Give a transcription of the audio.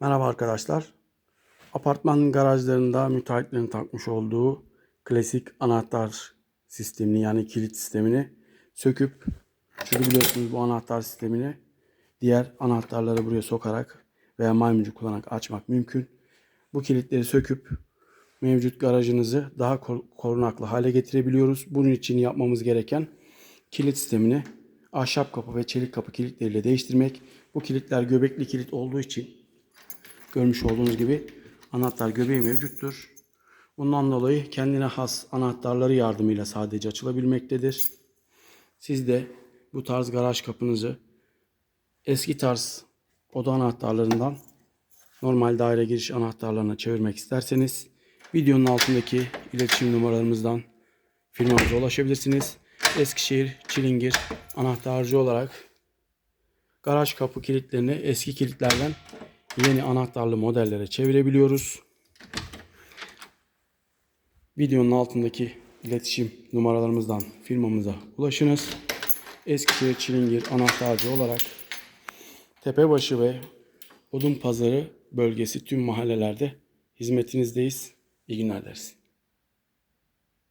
Merhaba arkadaşlar. Apartman garajlarında müteahhitlerin takmış olduğu klasik anahtar sistemini yani kilit sistemini söküp şunu biliyorsunuz bu anahtar sistemini diğer anahtarları buraya sokarak veya maymuncu kullanarak açmak mümkün. Bu kilitleri söküp mevcut garajınızı daha kor- korunaklı hale getirebiliyoruz. Bunun için yapmamız gereken kilit sistemini ahşap kapı ve çelik kapı kilitleriyle değiştirmek. Bu kilitler göbekli kilit olduğu için görmüş olduğunuz gibi anahtar göbeği mevcuttur. Bundan dolayı kendine has anahtarları yardımıyla sadece açılabilmektedir. Siz de bu tarz garaj kapınızı eski tarz oda anahtarlarından normal daire giriş anahtarlarına çevirmek isterseniz videonun altındaki iletişim numaralarımızdan firmamıza ulaşabilirsiniz. Eskişehir Çilingir anahtarcı olarak garaj kapı kilitlerini eski kilitlerden yeni anahtarlı modellere çevirebiliyoruz. Videonun altındaki iletişim numaralarımızdan firmamıza ulaşınız. Eskişehir Çilingir anahtarcı olarak Tepebaşı ve Odun Pazarı bölgesi tüm mahallelerde hizmetinizdeyiz. İyi günler deriz.